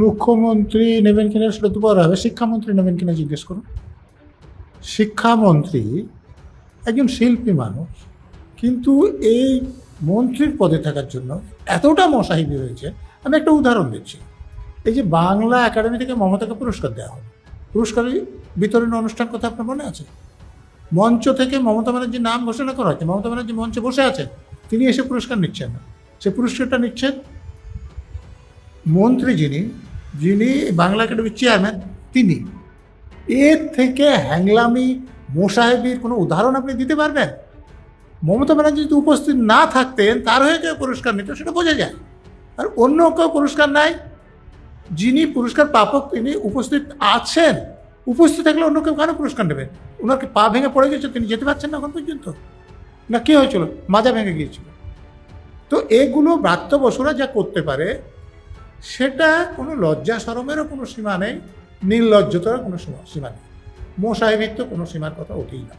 মুখ্যমন্ত্রী নেবেন কিনা সেটা তো পরে হবে। শিক্ষামন্ত্রী নেবেন কিনা জিজ্ঞেস করুন। শিক্ষামন্ত্রী একজন শিল্পী মানুষ, কিন্তু এই মন্ত্রীর পদে থাকার জন্য এতটা মশাহিবি হয়েছে। আমি একটা উদাহরণ দিচ্ছি। এই যে বাংলা একাডেমি থেকে মমতাকে পুরস্কার দেওয়া হবে পুরস্কার বিতরণ অনুষ্ঠান কথা আপনার মনে আছে? মঞ্চ থেকে মমতা ব্যানার্জির নাম ঘোষণা করা হচ্ছে মমতা ব্যানার্জি মঞ্চে বসে আছেন। তিনি এসে পুরস্কার নিচ্ছেন না। সে পুরস্কারটা নিচ্ছেন মন্ত্রী যিনি যিনি বাংলা একাডেমির চেয়ারম্যান, তিনি। এর থেকে হ্যাংলামি, মোসাহেবির কোনো উদাহরণ আপনি দিতে পারবেন? মমতা ব্যানার্জি যদি উপস্থিত না থাকতেন, তার হয়ে কেউ পুরস্কার নিত সেটা বোঝা যায়। আর অন্য কেউ পুরস্কার নাই। যিনি পুরস্কার প্রাপক, তিনি উপস্থিত আছেন। উপস্থিত থাকলে অন্য কেউ কেন পুরস্কার নেবেন ওনার পা ভেঙে পড়ে গেছে, তিনি যেতে পারছেন না এখন পর্যন্ত? না, কী হয়েছিল? মাজা ভেঙে গিয়েছিল। তো এগুলো ব্রাত্য বসুরা যা করতে পারে সেটা কোনো লজ্জা সরমেরও কোনো সীমা নেই, নির্লজ্জতারও কোনো সীমা নেই। মোসাহেবিত্ব কোনো সীমার কথা ওঠেই না।